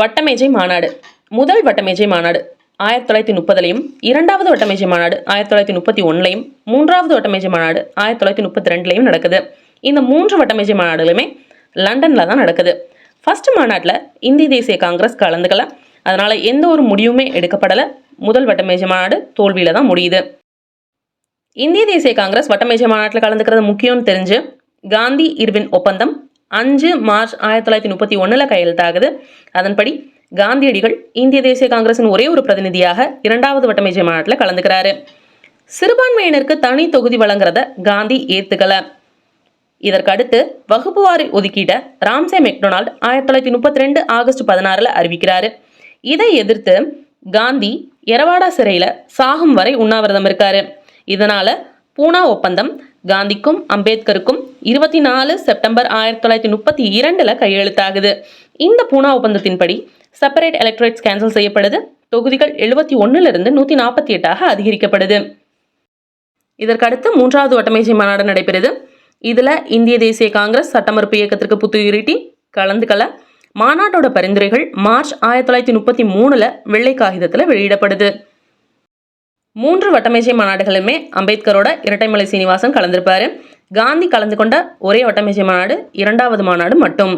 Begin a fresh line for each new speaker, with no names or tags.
வட்டமேஜை மாநாடு. முதல் வட்டமேஜை மாநாடு ஆயிரத்தி தொள்ளாயிரத்தி முப்பதுலையும் இரண்டாவது வட்டமேஜை மாநாடு ஆயிரத்தி தொள்ளாயிரத்தி முப்பத்தி ஒன்றுலையும் மூன்றாவது வட்டமேஜை மாநாடு ஆயிரத்தி தொள்ளாயிரத்தி முப்பத்தி ரெண்டுலையும் நடக்குது. இந்த மூன்று வட்டமேஜை மாநாடுகளுமே லண்டனில் தான் நடக்குது. ஃபர்ஸ்ட் மாநாட்டில் இந்திய தேசிய காங்கிரஸ் கலந்துக்கல. அதனால் எந்த ஒரு முடிவுமே எடுக்கப்படலை. முதல் வட்டமேஜை மாநாடு தோல்வியில் தான் முடியுது. இந்திய தேசிய காங்கிரஸ் வட்டமேஜை மாநாட்டில் கலந்துக்கிறது முக்கியம்னு தெரிஞ்சு காந்தி இர்வின் ஒப்பந்தம் அஞ்சு மார்ச் ஆயிரத்தி தொள்ளாயிரத்தி முப்பத்தி ஒன்றில் கையெழுத்தாகுது. அதன்படி காந்தியடிகள் இந்திய தேசிய காங்கிரசின் ஒரே ஒரு பிரதிநிதியாக இரண்டாவது வட்டமேஜை மாநாட்டில் கலந்துக்கிறாரு. சிறுபான்மையினருக்கு தனி தொகுதி வழங்குறத காந்தி ஏத்துக்கல. இதற்கடுத்து வகுப்புவாரி ஒதுக்கீட ராம்சே மெக்டொனால்ட் ஆயிரத்தி தொள்ளாயிரத்தி முப்பத்தி ரெண்டு ஆகஸ்ட் பதினாறில் அறிவிக்கிறாரு. இதை எதிர்த்து காந்தி எரவாடா சிறையில் சாகும் வரை உண்ணாவிரதம் இருக்காரு. இதனால பூனா ஒப்பந்தம் காந்திக்கும் அம்பேத்கருக்கும் இருபத்தி நாலு செப்டம்பர் ஆயிரத்தி தொள்ளாயிரத்தி முப்பத்தி இரண்டில் கையெழுத்தாகுது. இந்த பூனா ஒப்பந்தத்தின்படி செப்பரேட் எலக்ட்ரேட்ஸ் கேன்சல் செய்யப்படுது. தொகுதிகள் எழுபத்தி ஒன்றிலிருந்து நூற்றி நாற்பத்தி எட்டாக அதிகரிக்கப்படுது. இதற்கடுத்து மூன்றாவது வட்டமேஜை மாநாடு நடைபெறுது. இதில் இந்திய தேசிய காங்கிரஸ் சட்டமறுப்பு இயக்கத்திற்கு புத்துயிரிட்டி கலந்துக்கல மாநாட்டோட பரிந்துரைகள் மார்ச் ஆயிரத்தி தொள்ளாயிரத்தி முப்பத்தி மூணில் வெள்ளை காகிதத்தில் வெளியிடப்படுது. மூன்று வட்டமேஜை மாநாடுகளுமே அம்பேத்கரோட இரட்டைமலை சீனிவாசன் கலந்திருப்பாரு. காந்தி கலந்து கொண்ட ஒரே வட்டமேஜை மாநாடு இரண்டாவது மாநாடு மட்டும்.